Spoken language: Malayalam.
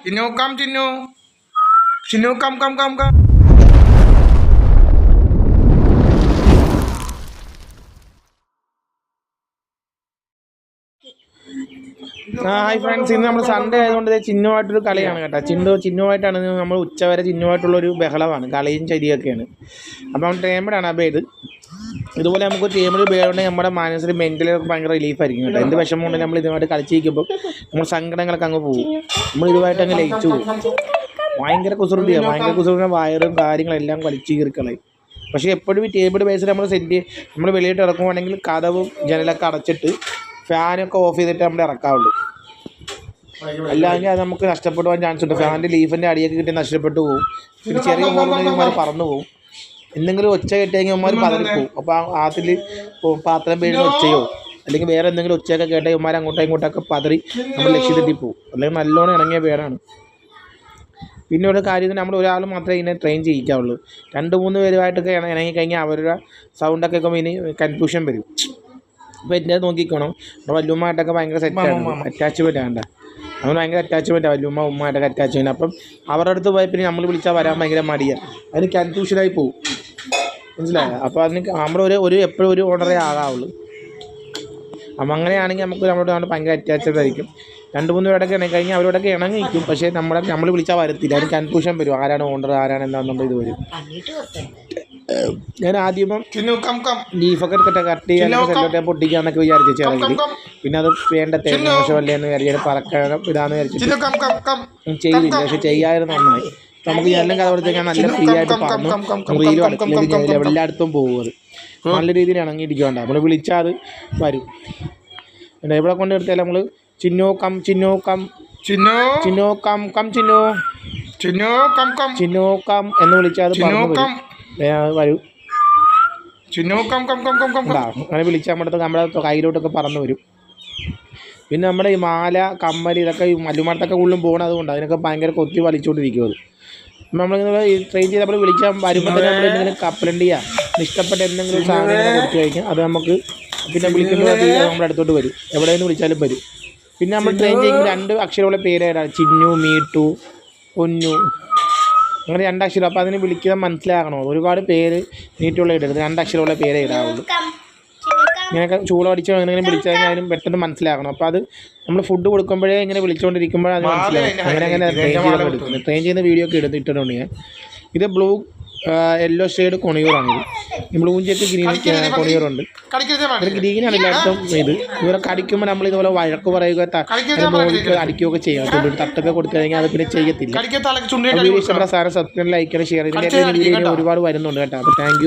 Chinnu come Chinnu Chinnu come come come come hi friends ഇന്ന് നമ്മൾ സൺഡേ ആയതുകൊണ്ട് ചിഹ്നമായിട്ടൊരു കളിയാണ് കേട്ടോ. ചിന്നു ചിഹ്നമായിട്ടാണ് നമ്മൾ ഉച്ചവരെ ചിഹ്നമായിട്ടുള്ളൊരു ബഹളമാണ്. കളിയും ചരിയൊക്കെയാണ് അപ്പം അബേ അബേത് ഇതുപോലെ നമുക്ക് ടീമിൽ ഉപയോഗമുണ്ടെങ്കിൽ നമ്മുടെ മനസ്സിൽ മെന്റലൊക്കെ ഭയങ്കര റിലീഫ് ആയിരിക്കും കേട്ടോ. എന്ത് വിഷമം ഉണ്ടെങ്കിൽ നമ്മൾ ഇതുമായിട്ട് കളിച്ചിരിക്കുമ്പോൾ നമ്മൾ സങ്കടങ്ങളൊക്കെ അങ്ങ് പോകും. നമ്മൾ ഇതുമായിട്ട് അങ്ങ് ലയിച്ചു പോകും. ഭയങ്കര കുസൃതിയാണ് ഭയങ്കര കുസൃതി വയറും കാര്യങ്ങളെല്ലാം കളിച്ച് കീറിക്കളയും പക്ഷേ എപ്പോഴും ഈ ടേബിൾ ബേസിൽ നമ്മൾ സെറ്റ് നമ്മൾ വെളിയിട്ട് ഇറക്കുവാണെങ്കിൽ കഥവും ജനലൊക്കെ അടച്ചിട്ട് ഫാനൊക്കെ ഓഫ് ചെയ്തിട്ട് നമ്മൾ ഇറക്കാവുള്ളൂ. അല്ലെങ്കിൽ അത് നമുക്ക് നഷ്ടപ്പെടുവാൻ ചാൻസ് ഉണ്ട്. ഫാനിന്റെ ലീഫിന്റെ അടിയൊക്കെ കിട്ടി നഷ്ടപ്പെട്ടു പോകും. പിന്നെ ചെറിയ നമ്മൾ പറന്നു പോകും. എന്തെങ്കിലും ഒച്ച കേട്ടെങ്കിൽ ഉമ്മാർ പതറിപ്പോവും അപ്പോൾ ആ അതിൽ പാത്രം വീഴുന്ന ഒച്ചയോ? അല്ലെങ്കിൽ വേറെ എന്തെങ്കിലും ഒച്ചയൊക്കെ കേട്ടാൽ ഉമ്മാർ അങ്ങോട്ടും ഇങ്ങോട്ടൊക്കെ പതറി നമ്മൾ ലക്ഷ്യത്തെത്തി പോകും അല്ലെങ്കിൽ നല്ലോണം ഇറങ്ങിയ പേരാണ്. പിന്നെ ഒരു കാര്യം നമ്മൾ ഒരാൾ മാത്രമേ ഇതിനെ ട്രെയിൻ ചെയ്യിക്കാവുള്ളൂ. രണ്ട് മൂന്ന് പേരുമായിട്ടൊക്കെ ഇണ- ഇണങ്ങി കഴിഞ്ഞാൽ അവരുടെ സൗണ്ടൊക്കെ കേൾക്കുമ്പോൾ ഇനി കൺഫ്യൂഷൻ വരും. അപ്പോൾ എന്റെ നോക്കിക്കണം. നമ്മുടെ വല്യമ്മയായിട്ടൊക്കെ ഭയങ്കര സെറ്റാണ് അറ്റാച്ച്മെന്റ് ആണ് നമ്മൾ ഭയങ്കര അറ്റാച്ച്മെന്റാണ് വല്യമ്മ ഉമ്മയായിട്ടൊക്കെ അറ്റാച്ച്മെന്റ് അപ്പം അവരുടെ അടുത്ത് പോയി പിന്നെ നമ്മൾ വിളിച്ചാൽ വരാൻ ഭയങ്കര മടിയാണ് അതിന് കൺഫ്യൂഷനായി പോകും മനസ്സിലായോ? അപ്പോൾ അതിന് നമ്മൾ ഒരു ഒരു എപ്പോഴും ഒരു ഓർഡറേ ആകാവുള്ളൂ. അപ്പം അങ്ങനെയാണെങ്കിൽ നമുക്ക് നമ്മളോട് നമ്മൾ ഭയങ്കര അറ്റാച്ച്ഡ് ആയിരിക്കും രണ്ട് മൂന്ന് പേരൊക്കെ ഇണങ്ങി കഴിഞ്ഞാൽ അവരോടൊക്കെ ഇണങ്ങി നിൽക്കും പക്ഷേ നമ്മളെ നമ്മൾ വിളിച്ചാൽ വരത്തില്ല. അതിന് കൺഫ്യൂഷൻ വരും. ആരാണ് ഓർഡർ ആരാണ് എന്താണെന്നുള്ള ഇത് വരും. ഞാൻ ആദ്യം ലീഫൊക്കെ എടുത്തിട്ട് കട്ട് ചെയ്യാൻ സെല്ലോട്ടെ പൊട്ടിക്കാന്നൊക്കെ വിചാരിച്ചു കം പിന്നെ അത് വേണ്ട തേങ്ങ മോശമല്ലേ എന്ന് വിചാരിച്ചു പറക്കണം ഇതാന്ന് വിചാരിച്ചു ചെയ്തില്ല. പക്ഷെ ചെയ്യായിരുന്നു നന്നായി. നമുക്ക് എല്ലാം കഥ നല്ല ഫ്രീ ആയിട്ട് പറഞ്ഞു. എല്ലായിടത്തും പോകുന്നത് നല്ല രീതിയിൽ ഇണങ്ങിയിരിക്കുകയുണ്ട് നമ്മൾ വിളിച്ചാൽ അത് വരും. എവിടെ ഇവിടെ കൊണ്ട് എടുത്താൽ നമ്മൾ Chinno come Chinno come. Chinno? Chinno come come Chinno. Chinno come come. Chinno come എന്ന് വിളിച്ചാൽ അത് വരും. Chinno come come come come come. അങ്ങനെ വിളിച്ചാൽ നമ്മുടെ നമ്മുടെ കയ്യിലോട്ടൊക്കെ പറന്നു വരും. പിന്നെ നമ്മുടെ ഈ മാല കമ്മൽ ഇതൊക്കെ ഈ മല്ലുമടത്തൊക്കെ കൂടുതലും പോകണത് കൊണ്ട് അതിനൊക്കെ ഭയങ്കര കൊത്തി വലിച്ചുകൊണ്ടിരിക്കും അത് അപ്പം നമ്മളിങ്ങനെ ഈ ട്രെയിൻ ചെയ്ത് നമ്മൾ വരുമ്പോഴത്തേക്കും വരുമ്പോൾ തന്നെ നമ്മൾ എന്തെങ്കിലും കപ്പലണ്ടിയാ ഇഷ്ടപ്പെട്ട എന്തെങ്കിലും സാധനങ്ങൾ കൊടുത്തു കഴിഞ്ഞാൽ അത് നമുക്ക് പിന്നെ വിളിക്കുമ്പോൾ അത് നമ്മുടെ അടുത്തോട്ട് വരും. എവിടെ നിന്ന് വിളിച്ചാലും വരും. പിന്നെ നമ്മൾ ട്രെയിൻ ചെയ്യുമ്പോൾ രണ്ട് അക്ഷരമുള്ള പേരാണ്. ചിന്നു മീട്ടു പൊന്നു. അങ്ങനെ രണ്ടക്ഷരം അപ്പോൾ അതിന് വിളിക്കാൻ മനസ്സിലാകണോ? ഒരുപാട് പേര് നീട്ടുള്ള ഇടരുത്. രണ്ടക്ഷരമുള്ള പേരേ ഇടാവുള്ളൂ. ഇങ്ങനെയൊക്കെ ചൂടടിച്ചോ അങ്ങനെ വിളിച്ചു കഴിഞ്ഞാൽ അതിനും പെട്ടെന്ന് മനസ്സിലാക്കണം അപ്പോൾ അത് നമ്മൾ ഫുഡ് കൊടുക്കുമ്പോഴേ ഇങ്ങനെ വിളിച്ചുകൊണ്ടിരിക്കുമ്പോഴേ അത് മനസ്സിലാവും. അങ്ങനെ അങ്ങനെ ട്രെയിൻ ചെയ്ത് എടുക്കുന്നത് ട്രെയിൻ ചെയ്യുന്ന വീഡിയോ ഒക്കെ എടുത്ത് ഇട്ടിട്ടുണ്ട് ഞാൻ. ഇത് ബ്ലൂ യെല്ലോ ഷെയ്ഡ് കൊണിയൂറാണ് ഇത്. ബ്ലൂ ചെക്ക് ഗ്രീൻ കൊണിയൂറുണ്ട്. ഉണ്ട് ഇത് ഗ്രീനാണ് എല്ലായിടത്തും ഇത്. ഇവരെ കടിക്കുമ്പോൾ നമ്മൾ ഇതുപോലെ വഴക്ക് പറയുക അടിക്കുകയൊക്കെ ചെയ്യാം. തട്ടൊക്കെ കൊടുത്തു കഴിഞ്ഞാൽ അത് പിന്നെ ചെയ്യത്തില്ല. വീഡിയോ ഇഷ്ടപ്പെട്ട സാറെ സബ്സ്ക്രൈബ് ലൈക്ക് ഷെയർ വീഡിയോ ഒരുപാട് വരുന്നുണ്ട് കേട്ടോ. അപ്പോൾ താങ്ക്